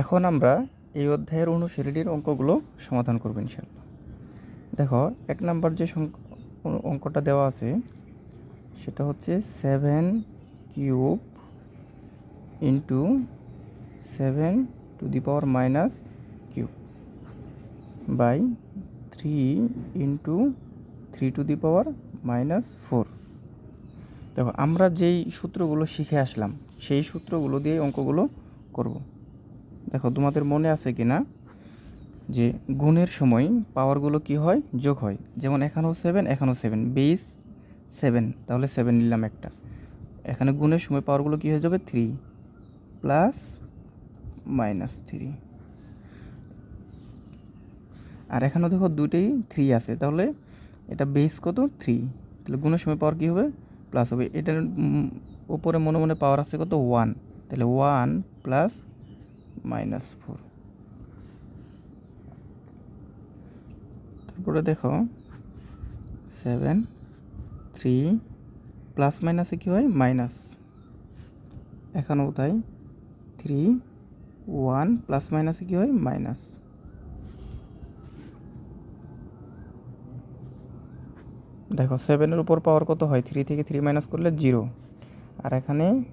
এখন আমরা এই অধ্যায়ের অনুশীলনীর অঙ্কগুলো সমাধান করব ইনশাল্লাহ দেখো, এক নাম্বার যে অঙ্কটা দেওয়া আছে, সেটা হচ্ছে seven cube into seven to the power minus cube by three into three to the power minus four দেখো, আমরা যেই সূত্রগুলো শিখে আসলাম, সেই সূত্রগুলো দিয়ে অঙ্কগুলো করব। দেখো, তোমাদের মনে আছে কি না যে গুণের সময় পাওয়ারগুলো কি হয়? যোগ হয়। যেমন এখানেও সেভেন এখানেও সেভেন বেস সেভেন তাহলে সেভেন নিলাম একটা। এখানে গুণের সময় পাওয়ারগুলো কি হয়ে যাবে? থ্রি প্লাস মাইনাস থ্রি আর এখানেও দেখো দুটোই থ্রি আছে। তাহলে এটা বেস কত? থ্রি তাহলে গুণের সময় পাওয়ার কী হবে? প্লাস হবে। এটার উপরে মনে মনে পাওয়ার আছে কত? ওয়ান তাহলে ওয়ান প্লাস মাইনাস ফোর। তারপরে দেখো, সেভেন, থ্রি, প্লাস মাইনাসে কী হয়? মাইনাস। এখানেও তাই, থ্রি, ওয়ান, প্লাস মাইনাসে কী হয়? মাইনাস। দেখো, সেভেনের উপর পাওয়ার কত হয়? থ্রি থেকে থ্রি মাইনাস করলে জিরো। আর এখানে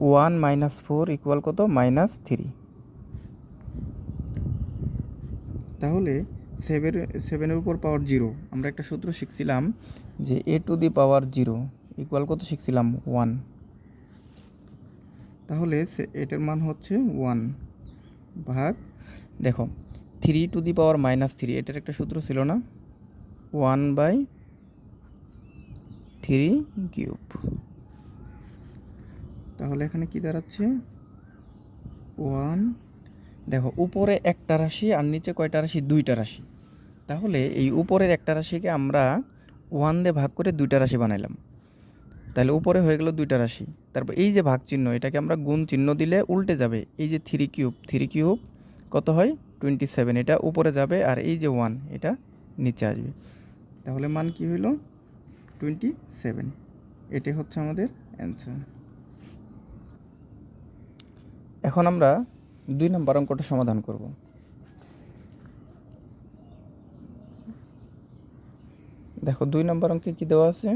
ওয়ান মাইনাস ফোর ইকুয়াল কত? Minus three. তাহলে সেভেন, সেভেনের উপর পাওয়ার জিরো। আমরা একটা সূত্র শিখছিলাম যে a to the power zero equal কত শিখছিলাম? ওয়ান। তাহলে এটার মান হচ্ছে ওয়ান ভাগ, দেখো, three to the power minus three, এটার একটা সূত্র ছিল না? One by three cube. তাহলে এখানে কি দাঁড়াচ্ছে? ওয়ান দেখো, উপরে একটা রাশি আর নিচে কয়টা রাশি? দুইটা রাশি। তাহলে এই উপরের একটা রাশিকে আমরা ওয়ান দিয়ে ভাগ করে দুইটা রাশি বানাইলাম। তাহলে উপরে হয়ে গেল দুইটা রাশি। তারপর এই যে ভাগ চিহ্ন, এটাকে আমরা গুণ চিহ্ন দিলে উল্টে যাবে। এই যে থ্রি কিউব থ্রি কিউব কত হয়? টোয়েন্টি সেভেন এটা উপরে যাবে আর এই যে ওয়ান এটা নিচে আসবে। তাহলে মান কি হইল? টোয়েন্টি সেভেন এটাই হচ্ছে আমাদের অ্যান্সার এখন আমরা দুই নম্বর অঙ্কটা সমাধান করব। দেখো, দুই নম্বর অঙ্কে কি দেওয়া আছে?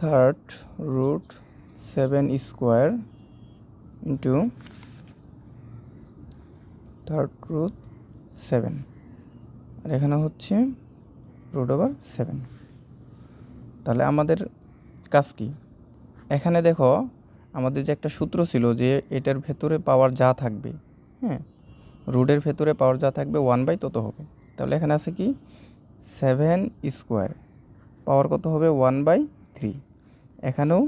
Third root seven square into third root seven আর এখানে হচ্ছে রুট ওভার সেভেন তাহলে আমাদের কাজ কি? এখানে দেখো আমাদের যে একটা সূত্র ছিল যে এটার ভেতরে পাওয়ার যা থাকবে হ্যাঁ? রুটের ভেতরে পাওয়ার যা থাকবে ওয়ান বাই তত হবে। তাহলে এখানে আছে কি? সেভেন স্কোয়ার পাওয়ার কত হবে? ওয়ান বাই থ্রি এখানেও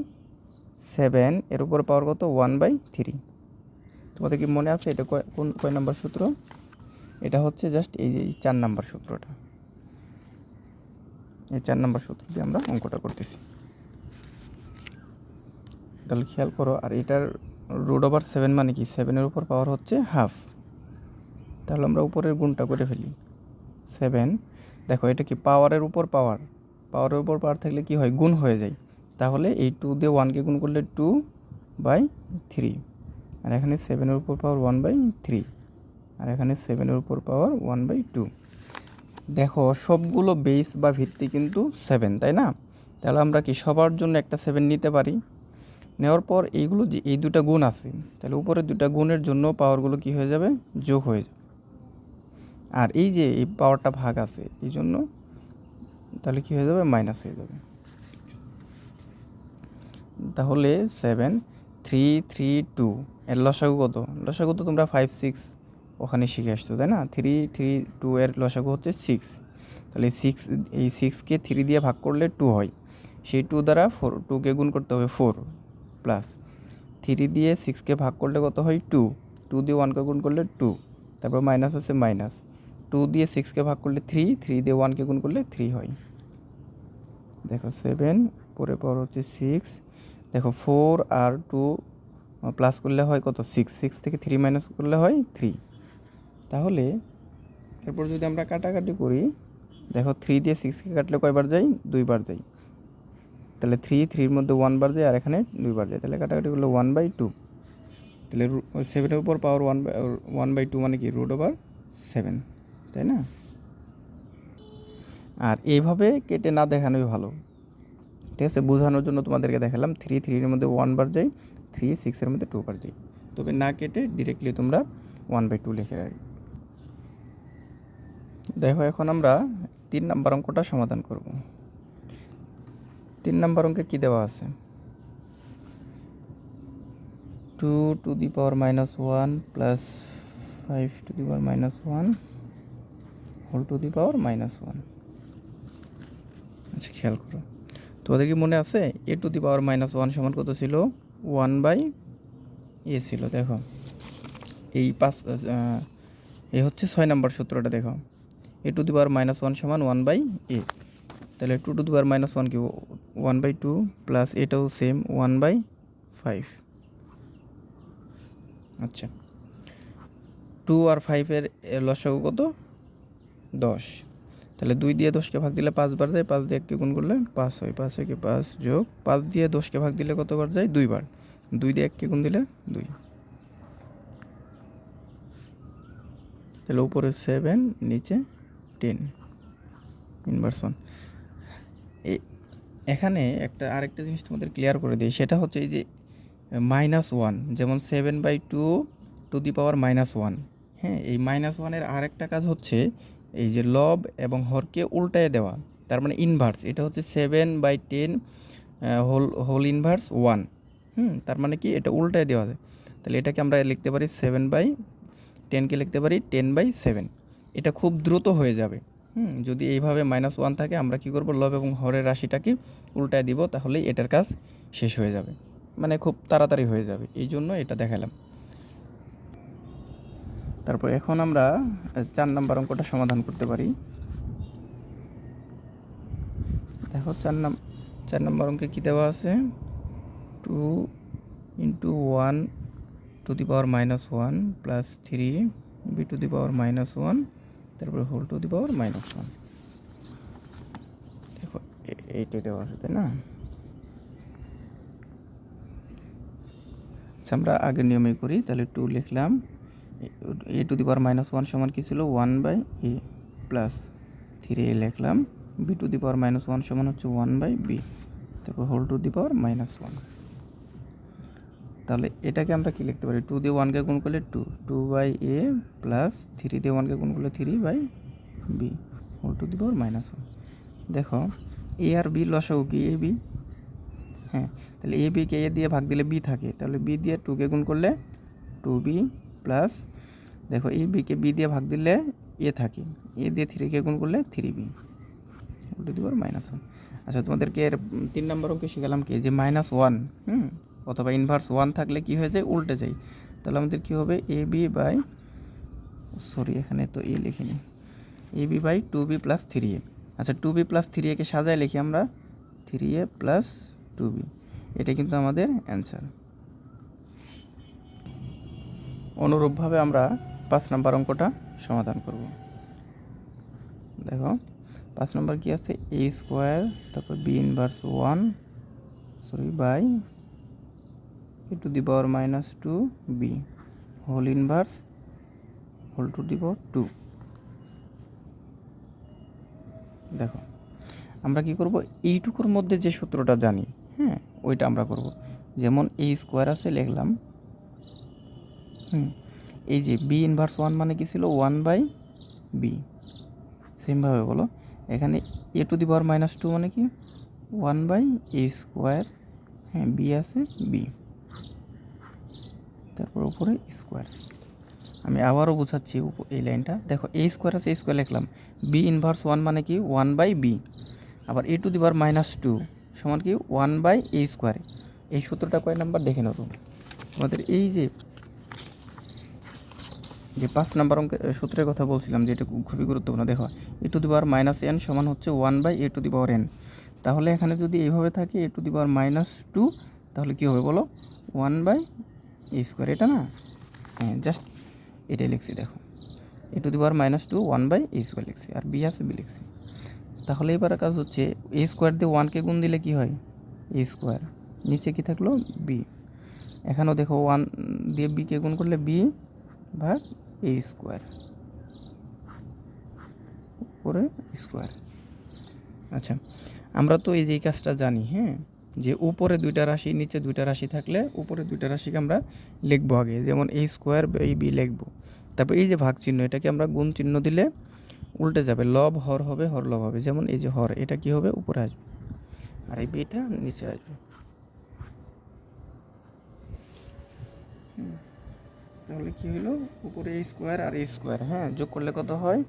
সেভেন এর উপর পাওয়ার কত? ওয়ান বাই থ্রি তোমাদের কি মনে আছে? এটা কোন, কয় নাম্বার সূত্র? এটা হচ্ছে জাস্ট এই যে চার নাম্বার সূত্রটা। এই চার নাম্বার সূত্র দিয়ে আমরা অঙ্কটা করতেছি। তাহলে খেয়াল করো, আর এটার রুট ওভার সেভেন মানে কি? সেভেনের উপর পাওয়ার হচ্ছে হাফ তাহলে আমরা উপরের গুণটা করে ফেলি। সেভেন দেখো এটা কি পাওয়ারের উপর পাওয়ার পাওয়ারের উপর পাওয়ার থাকলে কি হয়? গুণ হয়ে যায়। তাহলে এই টু দিয়ে ওয়ানকে গুণ করলে টু বাই থ্রি আর এখানে সেভেনের উপর পাওয়ার ওয়ান বাই থ্রি আর এখানে সেভেনের উপর পাওয়ার ওয়ান বাই টু দেখো, সবগুলো বেস বা ভিত্তি কিন্তু সেভেন তাই না? তাহলে আমরা কি সবার জন্য একটা সেভেন নিতে পারি? নেওয়ার পর এইগুলো যে এই দুটা গুণ আছে, তাহলে উপরে দুটা গুণের জন্য পাওয়ারগুলো কি হয়ে যাবে? যোগ হয়ে যাবে। আর এই যে এই পাওয়ারটা ভাগ আছে, এই জন্য তাহলে কি হয়ে যাবে? মাইনাস হয়ে যাবে। তাহলে সেভেন থ্রি থ্রি টু এর লসাগু কত? লসাগু তো তোমরা ফাইভ সিক্স ওখানে শিখে আসছো, তাই না? থ্রি থ্রি টু এর লসাগু হচ্ছে সিক্স তাহলে সিক্স এই সিক্সকে থ্রি দিয়ে ভাগ করলে টু হয়। সেই টু দ্বারা ফোর টুকে গুণ করতে হবে ফোর প্লাস থ্রি দিয়ে সিক্সকে ভাগ করলে কত হয়? টু টু দিয়ে ওয়ানকে গুণ করলে টু তারপর মাইনাস আছে মাইনাস টু দিয়ে সিক্সকে ভাগ করলে থ্রি থ্রি দিয়ে ওয়ানকে গুণ করলে থ্রি হয়। দেখো সেভেন পরে পর হচ্ছে সিক্স দেখো ফোর আর টু প্লাস করলে হয় কত? সিক্স সিক্স থেকে থ্রি মাইনাস করলে হয় থ্রি তাহলে এরপর যদি আমরা কাটাকাটি করি, দেখো থ্রি দিয়ে সিক্সকে কাটলে কয়বার যাই দুইবার যাই তাহলে থ্রি থ্রির মধ্যে ওয়ান বার যায় আর এখানে দুইবার যায়। তাহলে কাটাকাটি করলে ওয়ান বাই টু তাহলে সেভেনের উপর power one by one by two মানে কি? রুট ওভার সেভেন তাই না? আর এইভাবে কেটে না দেখানোই ভালো। ঠিক আছে? বোঝানোর জন্য তোমাদেরকে দেখালাম থ্রি থ্রির মধ্যে ওয়ান বার যাই থ্রি সিক্সের মধ্যে টু বার যাই তবে না কেটে ডিরেক্টলি তোমরা ওয়ান বাই টু লিখে রাখি। দেখো, এখন আমরা তিন নাম্বার অঙ্কটা সমাধান করব। তিন নাম্বার অঙ্কে কী দেওয়া আছে? Two to the power minus one plus five to the power minus one whole to the power minus one আচ্ছা খেয়াল করো। তোমাদের কি মনে আছে? A to the power minus one সমান কত ছিল? ওয়ান বাই এ ছিল দেখো। এই পাঁচ আহ, এ হচ্ছে ছয় নম্বর সূত্রটা দেখো। A to the power minus one সমান ওয়ান বাই এ তাহলে two to the power minus one কি? ওয়ান বাই টু প্লাস এটাও সেম ওয়ান বাই ফাইভ আচ্ছা। টু আর ফাইভের লসাগু কত? দশ। তাহলে দুই দিয়ে দশকে ভাগ দিলে পাঁচবার যায়, পাঁচ দিয়ে এককে গুণ করলে পাঁচ হয়। পাঁচ হয় কি পাঁচ যোগ, পাঁচ দিয়ে দশকে ভাগ দিলে কতবার যায়? দুইবার দুই দিয়ে এককে গুণ দিলে দুই। তাহলে উপরে সেভেন নিচে টেন ইনভার্সন এখানে একটা আরেকটা জিনিস তোমাদের ক্লিয়ার করে দিই, সেটা হচ্ছে এই যে মাইনাস ওয়ান যেমন seven by two to the power minus one হ্যাঁ? এই মাইনাস ওয়ানের আরেকটা কাজ হচ্ছে এই যে লব এবং হরকে উল্টায় দেওয়া, তার মানে ইনভার্স এটা হচ্ছে seven by ten whole whole inverse one hmm? তার মানে কি? এটা উল্টায় দেওয়া যায়। তাহলে এটাকে আমরা লিখতে পারি সেভেন বাই টেনকে লিখতে পারি টেন বাই সেভেন এটা খুব দ্রুত হয়ে যাবে। হুম, যদি এইভাবে মাইনাস ওয়ান থাকে, আমরা কি করব? লব এবং হরের রাশিটাকে উল্টায় দিব, তাহলেই এটার কাজ শেষ হয়ে যাবে। মানে খুব তাড়াতাড়ি হয়ে যাবে। এই জন্য এটা দেখালাম। তারপর এখন আমরা চার নাম্বার অঙ্কটা সমাধান করতে পারি। দেখো, চার নাম, চার নাম্বার অঙ্কে কী দেওয়া আছে? Two into one to the power minus one plus three b to the power minus one তারপরে whole to the power minus one দেখো, এ- এইটাই দেওয়া আছে, তাই না? আচ্ছা আমরা আগের নিয়মে করি, তাহলে টু লিখলাম। A to the power minus one সমান কী ছিল? One by a plus three a লিখলাম। B to the power minus one সমান হচ্ছে ওয়ান বাই বি তারপর whole to the power minus one তাহলে এটাকে আমরা কি লিখতে পারি? টু দিয়ে ওয়ানকে গুণ করলে two two by a plus three দিয়ে ওয়ানকে গুণ করলে three by b whole to the power minus one দেখো এ আর বি লসাগু কি? এ বি হ্যাঁ তাহলে এ বিকে এ দিয়ে ভাগ দিলে বি থাকে। তাহলে বি দিয়ে টুকে গুণ করলে টু বি প্লাস দেখো এ বিকে বি দিয়ে ভাগ দিলে এ থাকে। এ দিয়ে থ্রিকে গুণ করলে থ্রি বি উল্টে দিবার মাইনাস ওয়ান আচ্ছা তোমাদেরকে এর তিন নম্বর অঙ্কে শিখালাম কি? যে মাইনাস ওয়ান হুম? অথবা ইনভার্স ওয়ান থাকলে কি হয়ে যায়? উল্টে যায়। তাহলে আমাদের কি হবে? এ বি বাই সরি এখানে তো এ লিখিনি। A b by two b plus three a আচ্ছা টু বি প্লাস থ্রি একে সাজায় লিখি আমরা। Three a plus two b এটা কিন্তু আমাদের অ্যান্সার অনুরূপভাবে আমরা পাঁচ নম্বর অঙ্কটা সমাধান করব। দেখো, পাঁচ নম্বর কি আছে? এ স্কোয়ার তারপর b inverse one sorry by to the power minus two b whole inverse, whole to the power two. দেখো, আমরা কি করব? এইটুকুর মধ্যে যে সূত্রটা জানি হ্যাঁ ওইটা আমরা করব। যেমন এই স্কোয়ার আছে, লিখলাম, হুম, এই যে বি ইনভার্স ওয়ান মানে কি ছিল? ওয়ান বাই বি সেমভাবে বলো। এখানে a to the power minus two মানে কি? ওয়ান বাই এ স্কোয়ার হ্যাঁ বি আছে বি তারপর উপরে স্কোয়ার। আমি আবারও বোঝাচ্ছি এই লাইনটা। দেখো এ স্কোয়ার আছে এ স্কোয়ার লিখলাম। বি ইনভার্স ওয়ান মানে কি? ওয়ান বাই বি আবার A to the power minus two সমান কি? ওয়ান বাই এ স্কোয়ার এই সূত্রটা কয় নাম্বার? দেখে নেব। আমাদের এই যে যে পাঁচ নাম্বার অঙ্কের সূত্রের কথা বলছিলাম, যে এটা খুবই গুরুত্বপূর্ণ। দেখো A to the power minus N সমান হচ্ছে one by A to the power N তাহলে এখানে যদি এইভাবে থাকে A to the power minus two তাহলে কী হবে বলো? ওয়ান বাই স্কোয়ার, এটা না? হ্যাঁ জাস্ট এটাই লিখছি, দেখো। A to the power minus two one by A square লিখছি, আর বি আছে বি লিখছি। তাহলে এবার কাজ হচ্ছে এ স্কোয়ার দিয়ে ওয়ানকে গুণ দিলে কি হয়? এ স্কোয়ার নিচে কি থাকল? বি এখানেও দেখো ওয়ান দিয়ে বিকে গুণ করলে বি ভাগ এ স্কোয়ার উপরে স্কোয়ার আচ্ছা আমরা তো এই যে কাজটা জানি হ্যাঁ? যে উপরে দুইটা রাশি, নিচে দুইটা রাশি থাকলে উপরে দুইটা রাশিকে আমরা লিখব আগে, যেমন এই স্কোয়ার এই বি লিখব। তারপর এই যে ভাগ চিহ্ন, এটাকে আমরা গুণ চিহ্ন দিলে উল্টে যাবে, লব হর হবে, হর লব হবে। যেমন এই যে হর, এটা কি হবে? উপরে আসবে। আর এই বিটা নিচে আসবে। তাহলে কি হলো? উপরে এ স্কোয়ার আর এ স্কোয়ার হ্যাঁ যোগ করলে কত হয়?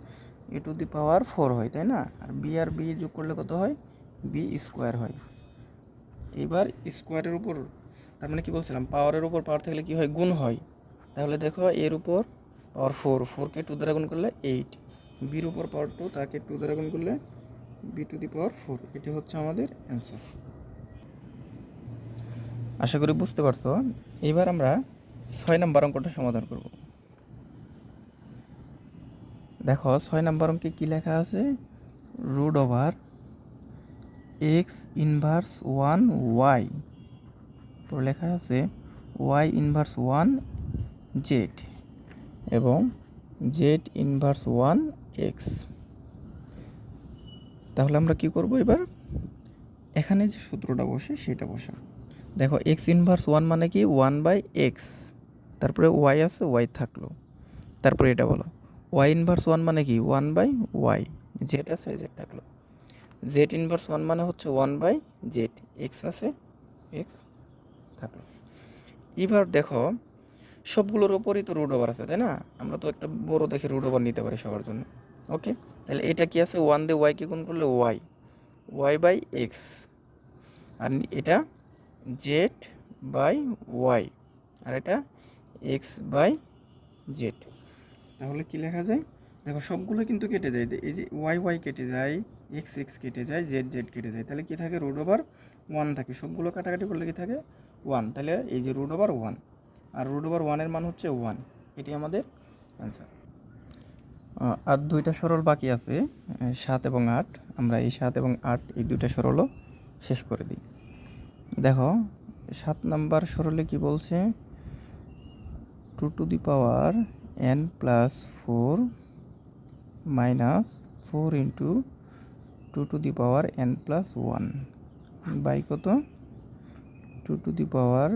এ টু দি পাওয়ার ফোর হয়, তাই না? আর বি আর বি যোগ করলে কত হয়? বি স্কোয়ার হয়। এবার স্কোয়ারের উপর, তার মানে কি বলছিলাম? পাওয়ারের উপর পাওয়ার থাকলে কি হয়? গুণ হয়। তাহলে দেখো এর উপর পাওয়ার ফোর ফোরকে টু দ্বারা গুণ করলে এইট বির উপর পাওয়ার টু তাকে টু দ্বারা গুণ করলে B to the power four এটি হচ্ছে আমাদের অ্যান্সার আশা করি বুঝতে পারছ। এবার আমরা ছয় নম্বর অঙ্কটা সমাধান করব। দেখো, ছয় নম্বর অঙ্কে কী লেখা আছে? Root over X inverse one Y. তো লেখা আছে ওয়াই ইনভার্স ওয়ান জেড এবং জেড ইনভার্স ওয়ান এক্স। তাহলে আমরা কি করব এবার? এখানে যে সূত্রটা বসে সেটা বসা। দেখো এক্স ইনভার্স ওয়ান মানে কি? One by X. তারপরে ওয়াই আছে, ওয়াই থাকল। তারপরে এটা বলো। ওয়াই ইনভার্স ওয়ান মানে কি? One by Y. জেড আছে, জেড থাকল। জেড ইনভার্স ওয়ান মানে হচ্ছে ওয়ান বাই জেড এক্স আছে এক্স থাকল। এবার দেখো, সবগুলোর ওপরই তো রুট ওভার আছে, তাই না? আমরা তো একটা বড় দেখে রুট ওভার নিতে পারি সবার জন্য। ওকে তাহলে এটা কি আছে? ওয়ান দিয়ে ওয়াইকে গুণ করলে ওয়াই ওয়াই বাই এক্স আর এটা জেড বাই ওয়াই আর এটা এক্স বাই জেড তাহলে কি লেখা যায়? দেখো, সবগুলো কিন্তু কেটে যায়। এই যে ওয়াই ওয়াই কেটে যায়, এক্স এক্স কেটে যায়, জেড জেড কেটে যায়, তাহলে কী থাকে? রুট ওভার ওয়ান থাকে। সবগুলো কাটাকাটি করলে কি থাকে? ওয়ান তাহলে এই যে রুট ওভার ওয়ান আর রুট ওভার ওয়ানের মান হচ্ছে ওয়ান এটি আমাদের অ্যান্সার আর দুইটা সরল বাকি আছে সাত এবং আট। আমরা এই সাত এবং আট, এই দুইটা সরলও শেষ করে দিই। দেখো, সাত নাম্বার সরলে কি বলছে? Two to the power N plus four minus four into two to the power N plus one by কত? Two to the power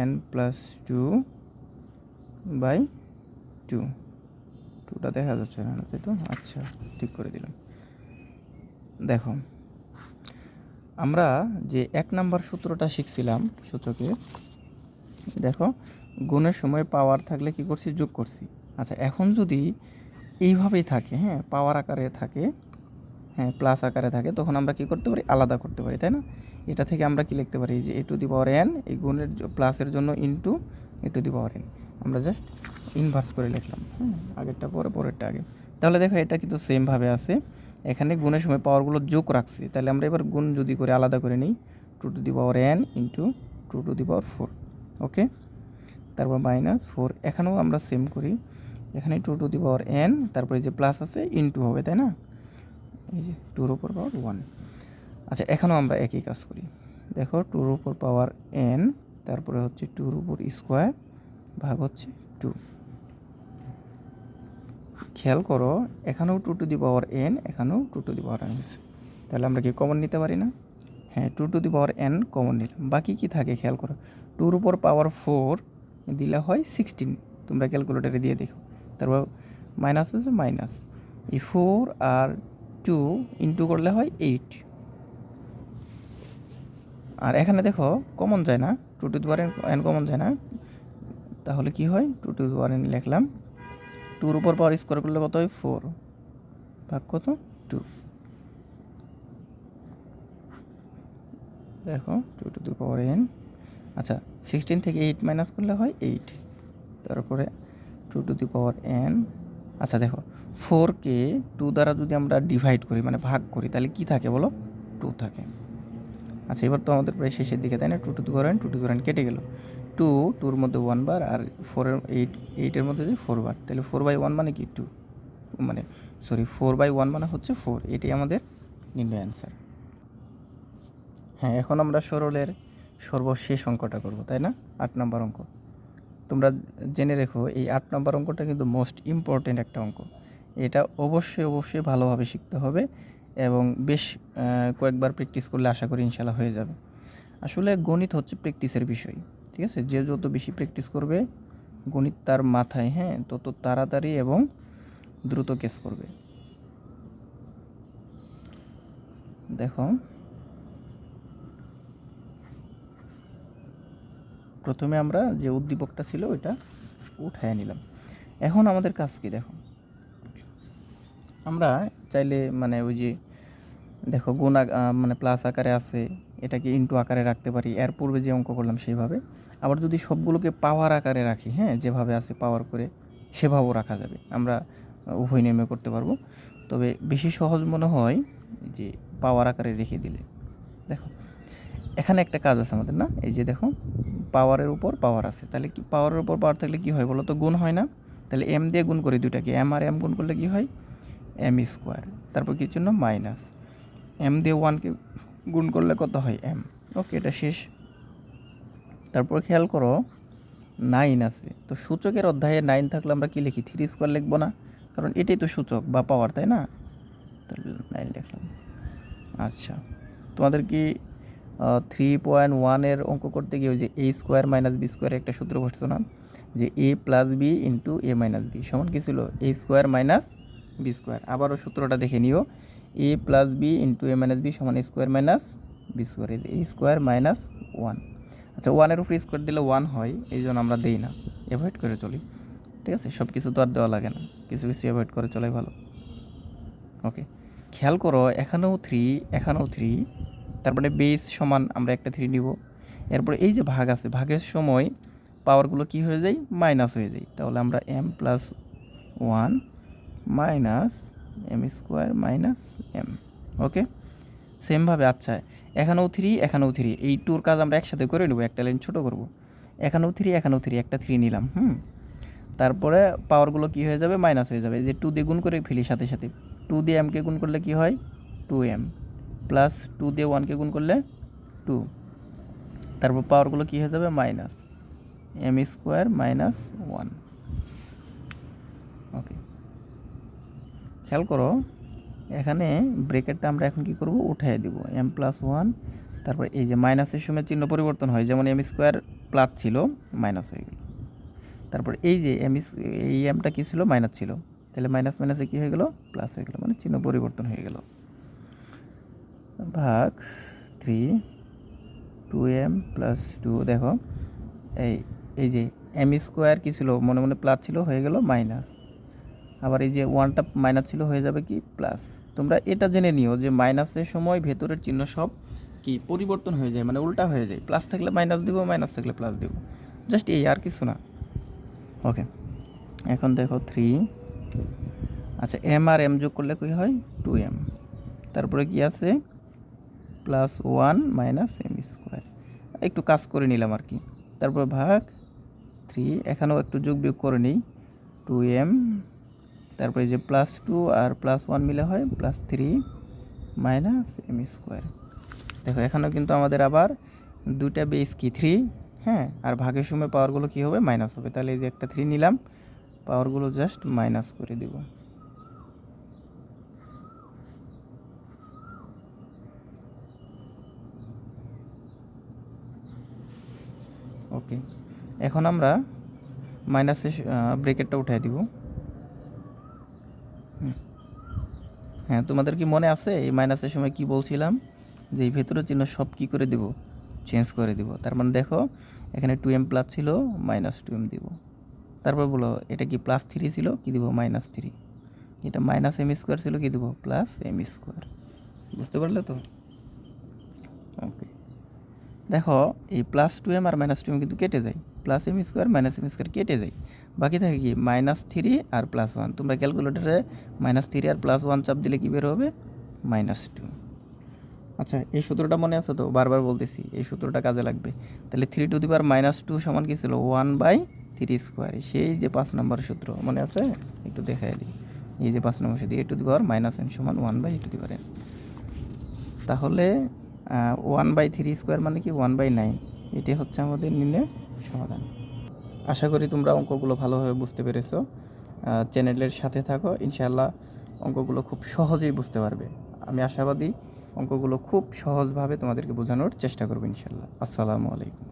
N plus two by two টুটা দেখা যাচ্ছে না, তাই তো? আচ্ছা ঠিক করে দিলাম। দেখো, আমরা যে এক নাম্বার সূত্রটা শিখছিলাম সূচকে, দেখো, গুণের সময় পাওয়ার থাকলে কি করছি? যোগ করছি। আচ্ছা এখন যদি এইভাবেই থাকে হ্যাঁ পাওয়ার আকারে থাকে হ্যাঁ প্লাস আকারে থাকে, তখন আমরা কি করতে পারি? আলাদা করতে পারি, তাই না? এটা থেকে আমরা কি লিখতে পারি? যে a to the power N এই গুণের প্লাসের জন্য into A to the power N আমরা জাস্ট ইনভার্স করে লিখলাম হ্যাঁ আগেরটা পরে, পরেরটা আগে। তাহলে দেখো, এটা কিন্তু সেমভাবে আছে। এখানে গুণের সময় পাওয়ারগুলো যোগ রাখছি। তাহলে আমরা এবার গুণ যদি করে, আলাদা করে নিই two to the power N into two to the power four okay তারপর মাইনাস ফোর এখানেও আমরা সেম করি। এখানে two to the power N তারপরে যে প্লাস আছে ইনটু হবে, তাই না? এই যে টুর উপর পাওয়ার ওয়ান আচ্ছা এখনও আমরা একই কাজ করি। দেখো টুর উপর পাওয়ার এন তারপরে হচ্ছে টুর উপর স্কোয়ার ভাগ হচ্ছে টু খেয়াল করো, এখানেও two to the power N এখানেও two to the power N তাহলে আমরা কি কমন নিতে পারি না? হ্যাঁ two to the power N common নিলাম। বাকি কি থাকে, খেয়াল করো? টুর উপর পাওয়ার ফোর দিলে হয় সিক্সটিন তোমরা ক্যালকুলেটারে দিয়ে দেখো। তারপর মাইনাস আছে মাইনাস এই ফোর আর টু ইন্টু করলে হয় এইট আর এখানে দেখো কমন যায় না two to the power N common যায় না। তাহলে কি হয়? Two to the power N লিখলাম। টুর উপর পাওয়ার স্কোয়ার করলে কত হয়? ফোর ভাগ কত? টু দেখো two to the power N আচ্ছা সিক্সটিন থেকে এইট মাইনাস করলে হয় এইট তারপরে two to the power N. আচ্ছা দেখো ফোরকে টু দ্বারা যদি আমরা ডিভাইড করি মানে ভাগ করি, তাহলে কি থাকে বলো? টু থাকে। আচ্ছা এবার তো আমাদের প্রায় শেষের দিকে, তাই না? Two to the power N two to power N কেটে গেল। টু টুর মধ্যে ওয়ান বার আর ফোরের এইট এইটের মধ্যে যে ফোর বার তাহলে ফোর বাই ওয়ান মানে কি? টু মানে সরি ফোর বাই ওয়ান মানে হচ্ছে ফোর এটাই আমাদের নির্ণয় অ্যান্সার হ্যাঁ এখন আমরা সরলের সর্বশেষ অঙ্কটা করব, তাই না? আট নম্বর অঙ্ক। তোমরা জেনে রেখো, এই আট নম্বর অঙ্কটা কিন্তু মোস্ট ইম্পর্টেন্ট একটা অঙ্ক। এটা অবশ্যই অবশ্যই ভালোভাবে শিখতে হবে এবং বেশ কয়েকবার প্র্যাকটিস করলে আশা করি ইনশাল্লাহ হয়ে যাবে। আসলে গণিত হচ্ছে প্র্যাকটিসের বিষয়, ঠিক আছে? যে যত বেশি প্র্যাকটিস করবে, গণিত তার মাথায় হ্যাঁ? তত তাড়াতাড়ি এবং দ্রুত কেস করবে। দেখো প্রথমে আমরা যে উদ্দীপকটা ছিল ওইটা উঠায় নিলাম। এখন আমাদের কাজ কি দেখো? আমরা চাইলে মানে ওই যে দেখো গুণ মানে প্লাস আকারে আছে, এটাকে ইনটু আকারে রাখতে পারি, এর পূর্বে যে অঙ্ক করলাম সেইভাবে আবার যদি সবগুলোকে পাওয়ার আকারে রাখি হ্যাঁ যেভাবে আছে পাওয়ার করে সেভাবেও রাখা যাবে। আমরা উভয় নেমে করতে পারব। তবে বেশি সহজ মনে হয় যে পাওয়ার আকারে রেখে দিলে। দেখো। এখানে একটা কাজ আছে আমাদের, না? এই যে দেখো পাওয়ারের উপর পাওয়ার আছে। তাহলে কি পাওয়ারের উপর পাওয়ার থাকলে কি হয় বলো তো গুণ হয় না? তাহলে এম দিয়ে গুণ করি দুটাকে এম আর এম গুণ করলে কি হয়? এম স্কোয়ার তারপর কি জন্য মাইনাস এম দিয়ে ওয়ানকে গুণ করলে কত হয়? এম ওকে এটা শেষ। তারপর খেয়াল করো নাইন আছে। তো সূচকের অধ্যায়ে নাইন থাকলে আমরা কি লিখি? থ্রি স্কোয়ার লিখব না? কারণ এটাই তো সূচক বা পাওয়ার তাই না? তাহলে নাইন লিখলাম। আচ্ছা। তোমাদের কি থ্রি পয়েন্ট ওয়ানের অঙ্ক করতে গিয়ে ওই যে এ স্কোয়ার মাইনাস বি স্কোয়ারের একটা সূত্র বসতো না? যে A plus B into A minus B সমান কি ছিল? A square minus B square আবারও সূত্রটা দেখে নিও। A plus B into A minus B সমান square minus B square A square minus one আচ্ছা ওয়ানের উপরে স্কোয়ার দিলে ওয়ান হয়, এই জন্য আমরা দিই না। অ্যাভয়েড করে চলি। ঠিক আছে? সব কিছু তো আর দেওয়া লাগে না। কিছু কিছু অ্যাভয়েড করে চলাই ভালো। ওকে খেয়াল করো, এখানেও থ্রি এখানেও থ্রি তারপরে বেস সমান আমরা একটা থ্রি নিব। এরপরে এই যে ভাগ আছে, ভাগের সময় পাওয়ারগুলো কি হয়ে যায়? মাইনাস হয়ে যায়। তাহলে আমরা M plus one minus M square minus M okay সেমভাবে আচ্ছা এখানেও থ্রি এখানেও থ্রি এই টুর কাজ আমরা একসাথে করে নেব, একটা লাইন ছোটো করব। এখানেও থ্রি এখানেও থ্রি একটা থ্রি নিলাম, হুম? তারপরে পাওয়ারগুলো কি হয়ে যাবে? মাইনাস হয়ে যাবে। যে টু দিয়ে গুণ করে ফেলি সাথে সাথে। টু দিয়ে এমকে গুণ করলে কি হয়? টু এম প্লাস টু দিয়ে ওয়ানকে গুণ করলে টু তারপর পাওয়ারগুলো কী হয়ে যাবে? Minus M square minus one okay খেয়াল করো, এখানে ব্রেকেটটা আমরা এখন কি করব? উঠিয়ে দিব। এম প্লাস ওয়ান তারপর এই যে মাইনাসের সময় চিহ্ন পরিবর্তন হয়, যেমন এম স্কোয়ার প্লাস ছিল মাইনাস হয়ে গেল। তারপর এই যে এম এই এমটা কী ছিল? মাইনাস ছিল। তাহলে মাইনাস মাইনাসে কী হয়ে গেল? প্লাস হয়ে গেল মানে চিহ্ন পরিবর্তন হয়ে গেল। ভাগ three, two M plus two, দেখো। এই এই যে এম স্কোয়ার কী ছিল? মনে মনে প্লাস ছিল, হয়ে গেল মাইনাস। আবার এই যে ওয়ানটা মাইনাস ছিল, হয়ে যাবে কি? প্লাস। তোমরা এটা জেনে নিও যে মাইনাসের সময় ভেতরের চিহ্ন সব কি পরিবর্তন হয়ে যায় মানে উল্টা হয়ে যায়। প্লাস থাকলে মাইনাস দিব, মাইনাস থাকলে প্লাস দিব। জাস্ট এই আর কিছু না। ওকে। এখন দেখো থ্রি। আচ্ছা এম আর এম যোগ করলে কী হয়? Two M. তারপরে কি আছে? Plus one minus M square একটু কাজ করে নিলাম আর কি। তারপর ভাগ থ্রি এখানেও একটু যোগ বিয়োগ করে নিই। টু এম তারপরে যে প্লাস টু আর প্লাস ওয়ান মিলে হয় plus three minus M square দেখো, এখানেও কিন্তু আমাদের আবার দুইটা বেস কি? থ্রি হ্যাঁ? আর ভাগের সময় পাওয়ারগুলো কী হবে? মাইনাস হবে। তাহলে এই যে একটা থ্রি নিলাম পাওয়ারগুলো জাস্ট মাইনাস করে দিব। ওকে। এখন আমরা মাইনাসের ব্রেকেটটা উঠাই দিব। হ্যাঁ তোমাদের কি মনে আছে এই মাইনাসের সময় কি বলছিলাম? যে এই ভেতরের চিহ্ন সব কি করে দিব? চেঞ্জ করে দিব। তার মানে দেখো, এখানে টু এম প্লাস ছিল মাইনাস টু এম দিব। তারপর বলো, এটা কি প্লাস থ্রি ছিল? কি দিব? মাইনাস থ্রি এটা মাইনাস এম স্কোয়ার ছিল, কি দিব? প্লাস এম স্কোয়ার বুঝতে পারলে তো? দেখো, এই প্লাস টু এম আর মাইনাস টু এম কিন্তু কেটে যায়। Plus M square minus M square কেটে যায়। বাকি থাকে কি? মাইনাস থ্রি আর প্লাস ওয়ান তোমরা ক্যালকুলেটারে মাইনাস থ্রি আর প্লাস ওয়ান চাপ দিলে কী বের হবে? মাইনাস টু আচ্ছা এই সূত্রটা মনে আছে তো? বারবার বলতেছি, এই সূত্রটা কাজে লাগবে। তাহলে three to the power minus two সমান কী ছিল? ওয়ান বাই থ্রি স্কোয়ার সেই যে পাঁচ নম্বর সূত্র, মনে আছে? একটু দেখাই দিই। এই যে পাঁচ নম্বর সূত্র A to the power minus N সমান one by A to the power তাহলে ওয়ান বাই থ্রি স্কোয়ার মানে কি ওয়ান বাই নাইন এটি হচ্ছে আমাদের নির্ণয় সমাধান। আশা করি তোমরা অঙ্কগুলো ভালোভাবে বুঝতে পেরেছ। চ্যানেলের সাথে থাকো ইনশাল্লাহ অঙ্কগুলো খুব সহজেই বুঝতে পারবে। আমি আশাবাদী অঙ্কগুলো খুব সহজভাবে তোমাদেরকে বোঝানোর চেষ্টা করব ইনশাল্লাহ আসসালামু আলাইকুম।